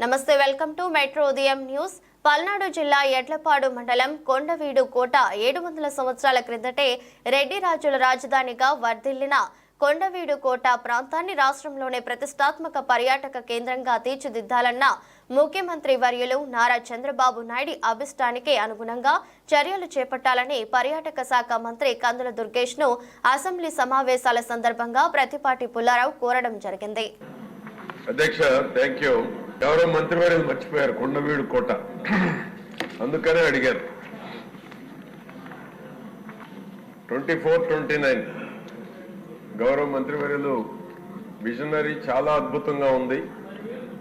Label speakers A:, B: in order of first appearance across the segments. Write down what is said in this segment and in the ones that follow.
A: Namaste welcome to metro Udayam news. Palnadu జిల్లా ఎడ్లపాడు మండలం కొండవీడు కోట ఏడు వందల సంవత్సరాల క్రిందటే రెడ్డి రాజుల రాజధానిగా వర్ధిల్లిన కొండవీడు కోట ప్రాంతాన్ని రాష్ట్రంలోనే ప్రతిష్టాత్మక పర్యాటక కేంద్రంగా తీర్చిదిద్దాలన్న ముఖ్యమంత్రి వర్యులు నారా చంద్రబాబు నాయుడు అభిష్టానికి అనుగుణంగా చర్యలు చేపట్టాలని పర్యాటక శాఖ మంత్రి కందుల దుర్గేష్ను అసెంబ్లీ సమావేశాల సందర్భంగా ప్రతిపాటి పుల్లారావు కోరడం జరిగింది.
B: ఎవరో మంత్రి యూ మర్చిపోయారు కొండవీడు కోట. అందుకనే అడిగారు. Twenty four twenty nine. గౌరవ మంత్రివర్యులు విజనరీ చాలా అద్భుతంగా ఉంది.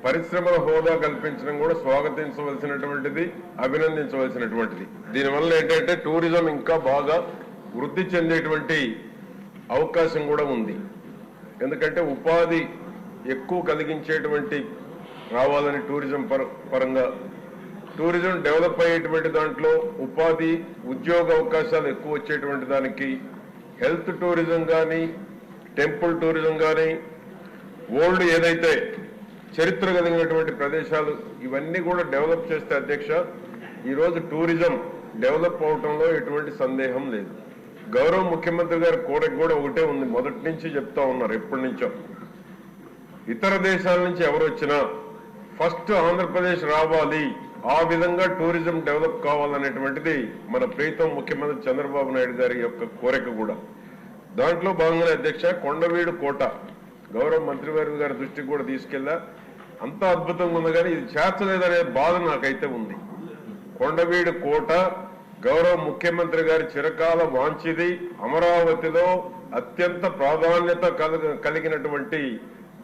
B: పరిశ్రమల హోదా కల్పించడం కూడా స్వాగతించవలసినటువంటిది అభినందించవలసినటువంటిది. దీనివల్ల ఏంటంటే టూరిజం ఇంకా బాగా వృద్ధి చెందేటువంటి అవకాశం కూడా ఉంది. ఎందుకంటే ఉపాధి ఎక్కువ కలిగించేటువంటి రావాలని టూరిజం పర- పరంగా. టూరిజం డెవలప్ అయ్యేటువంటి దాంట్లో ఉపాధి ఉద్యోగ అవకాశాలు ఎక్కువ వచ్చేటువంటి దానికి హెల్త్ టూరిజం కానీ టెంపుల్ టూరిజం కానీ ఓల్డ్ ఏదైతే చరిత్ర కలిగినటువంటి ప్రదేశాలు ఇవన్నీ కూడా డెవలప్ చేస్తే అధ్యక్ష ఈరోజు టూరిజం డెవలప్ అవటంలో ఎటువంటి సందేహం లేదు. గౌరవ ముఖ్యమంత్రి గారి కోరిక కూడా ఒకటే ఉంది. మొదటి నుంచి చెప్తా ఉన్నారు ఎప్పటి నుంచో. ఇతర దేశాల నుంచి ఎవరు వచ్చినా ఫస్ట్ ఆంధ్రప్రదేశ్ రావాలి. ఆ విధంగా టూరిజం డెవలప్ కావాలనేటువంటిది మన ప్రీతం ముఖ్యమంత్రి చంద్రబాబు నాయుడు గారి యొక్క కోరిక కూడా. దాంట్లో భాగంగానే అధ్యక్ష కొండవీడు కోట గౌరవ మంత్రివర్గ గారి దృష్టికి కూడా తీసుకెళ్ళా. అంత అద్భుతంగా ఉంది కానీ ఇది చేర్చలేదనే బాధ నాకైతే ఉంది. కొండవీడు కోట గౌరవ ముఖ్యమంత్రి గారి చిరకాల వాంఛిది అమరావతిలో అత్యంత ప్రాధాన్యత కలిగినటువంటి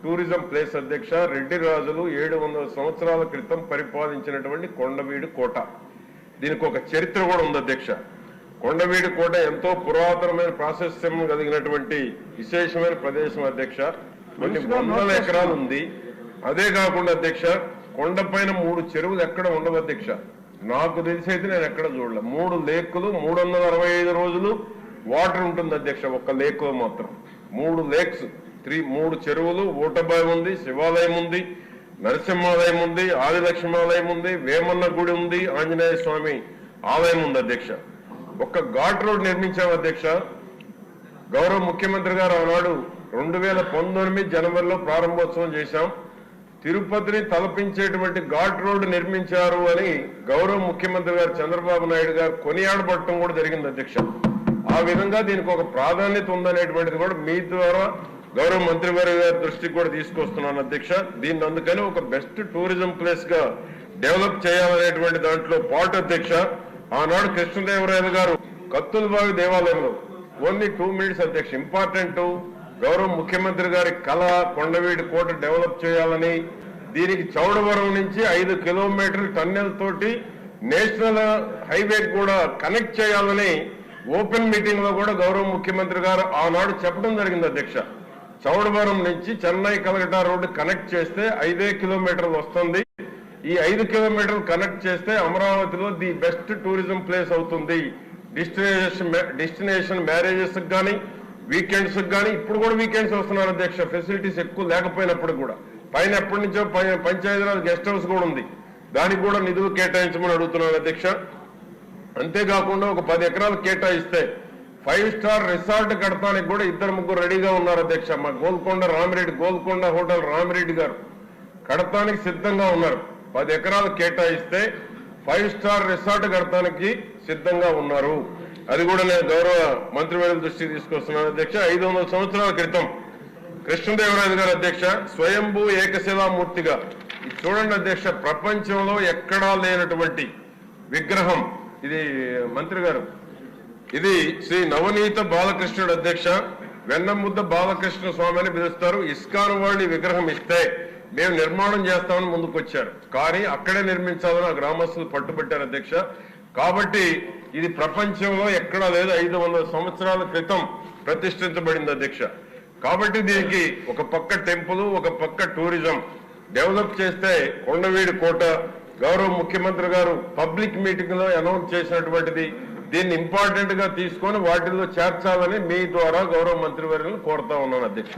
B: టూరిజం ప్లేస్ అధ్యక్ష రెడ్డి రాజులు ఏడు వందల సంవత్సరాల క్రితం పరిపాలించినటువంటి కొండవీడు కోట. దీనికి ఒక చరిత్ర కూడా ఉంది అధ్యక్ష. కొండవీడు కోట ఎంతో పురాతనమైన ప్రాశస్త్యం కలిగినటువంటి విశేషమైన ప్రదేశం అధ్యక్ష. కొన్ని వందల ఎకరాలు ఉంది అదే కాకుండా అధ్యక్ష కొండపైన మూడు చెరువులు ఎక్కడ ఉండవు అధ్యక్ష. నాకు తెలిసి అయితే నేను ఎక్కడ చూడలే. మూడు లేకులు మూడు వందల అరవై ఐదు రోజులు వాటర్ ఉంటుంది అధ్యక్ష ఒక్క లేక్ మాత్రం. మూడు లేక్స్. త్రీ మూడు చెరువులు ఊటబాయి ఉంది శివాలయం ఉంది నరసింహాలయం ఉంది ఆదిలక్ష్మాలయం ఉంది వేమన్న గుడి ఉంది ఆంజనేయ స్వామి ఆలయం ఉంది అధ్యక్ష. ఒక్క ఘాట్ రోడ్ నిర్మించాం అధ్యక్ష. గౌరవ ముఖ్యమంత్రి గారు ఆనాడు రెండు వేల పంతొమ్మిది జనవరిలో ప్రారంభోత్సవం చేశాం. తిరుపతిని తలపించేటువంటి ఘాట్ రోడ్డు నిర్మించారు అని గౌరవ ముఖ్యమంత్రి గారు చంద్రబాబు నాయుడు గారు కొనియాడబట్టడం కూడా జరిగింది అధ్యక్ష. ఆ విధంగా దీనికి ఒక ప్రాధాన్యత ఉందనేటువంటిది కూడా మీ ద్వారా గౌరవ మంత్రివర్గ గారి దృష్టికి కూడా తీసుకొస్తున్నాను అధ్యక్ష. దీన్ని అందుకని ఒక బెస్ట్ టూరిజం ప్లేస్గా డెవలప్ చేయాలనేటువంటి దాంట్లో పాటు అధ్యక్ష ఆనాడు కృష్ణదేవరాయలు గారు కత్తులబావి దేవాలయంలో ఓన్లీ టూ మినిట్స్ అధ్యక్ష. ఇంపార్టెంట్ గౌరవ ముఖ్యమంత్రి గారి కళ కొండవీడి కోట డెవలప్ చేయాలని దీనికి చౌడవరం నుంచి ఐదు కిలోమీటర్ల టన్నెల్ తోటి నేషనల్ హైవే కూడా కనెక్ట్ చేయాలని ఓపెన్ మీటింగ్లో కూడా గౌరవ ముఖ్యమంత్రి గారు ఆనాడు చెప్పడం జరిగింది అధ్యక్ష. చౌడవరం నుంచి చెన్నై కలకటా రోడ్డు కనెక్ట్ చేస్తే ఐదే కిలోమీటర్లు వస్తుంది. ఈ ఐదు కిలోమీటర్లు కనెక్ట్ చేస్తే అమరావతిలో ది బెస్ట్ టూరిజం ప్లేస్ అవుతుంది. డెస్టినేషన్ డెస్టినేషన్ మ్యారేజెస్ కానీ వీకెండ్స్ కానీ ఇప్పుడు కూడా వీకెండ్స్ వస్తున్నారు అధ్యక్ష. ఫెసిలిటీస్ ఎక్కువ లేకపోయినప్పుడు కూడా. పైన ఎప్పటి నుంచో పంచాయతీరాజ్ గెస్ట్ హౌస్ కూడా ఉంది. దానికి కూడా నిధులు కేటాయించమని అడుగుతున్నాను అధ్యక్ష. అంతేకాకుండా ఒక పది ఎకరాలు కేటాయిస్తే ఫైవ్ స్టార్ రిసార్ట్ కడతానికి కూడా ఇద్దరు ముగ్గురు రెడీగా ఉన్నారు అధ్యక్ష. మా గోల్కొండ రామిరెడ్డి గోల్కొండ హోటల్ రామిరెడ్డి గారు. కడతానికి సిద్ధంగా ఉన్నారు. పది ఎకరాలు కేటాయిస్తే ఫైవ్ స్టార్ రిసార్ట్ కడతానికి సిద్ధంగా ఉన్నారు. అది కూడా నేను గౌరవ మంత్రివర్యుల దృష్టికి తీసుకొస్తున్నాను అధ్యక్ష. ఐదు సంవత్సరాల క్రితం కృష్ణదేవరాయలు గారు అధ్యక్ష స్వయంభూ ఏకశిలామూర్తిగా. చూడండి అధ్యక్ష ప్రపంచంలో ఎక్కడా లేనటువంటి విగ్రహం. ఇది మంత్రి గారు. ఇది శ్రీ నవనీత బాలకృష్ణుడు అధ్యక్ష వెన్నముద్ద బాలకృష్ణ స్వామి అని పిలుస్తారు ఇస్కాన్ వాళ్ళు విగ్రహం ఇస్తే మేము నిర్మాణం చేస్తామని ముందుకొచ్చారు. కానీ అక్కడే నిర్మించాలని ఆ గ్రామస్తులు పట్టుబట్టారు అధ్యక్ష. కాబట్టి ఇది ప్రపంచంలో ఎక్కడా లేదు. ఐదు వందల సంవత్సరాల క్రితం ప్రతిష్ఠించబడింది అధ్యక్ష. కాబట్టి దీనికి ఒక పక్క టెంపుల్ ఒక పక్క టూరిజం డెవలప్ చేస్తే కొండవీడి కోట గౌరవ ముఖ్యమంత్రి గారు పబ్లిక్ మీటింగ్లో అనౌన్స్ చేసినటువంటిది దీన్ని ఇంపార్టెంట్గా తీసుకొని వాటిల్లో చేర్చాలని మీ ద్వారా గౌరవ మంత్రివర్యులను కోరుతా ఉన్నాను అధ్యక్ష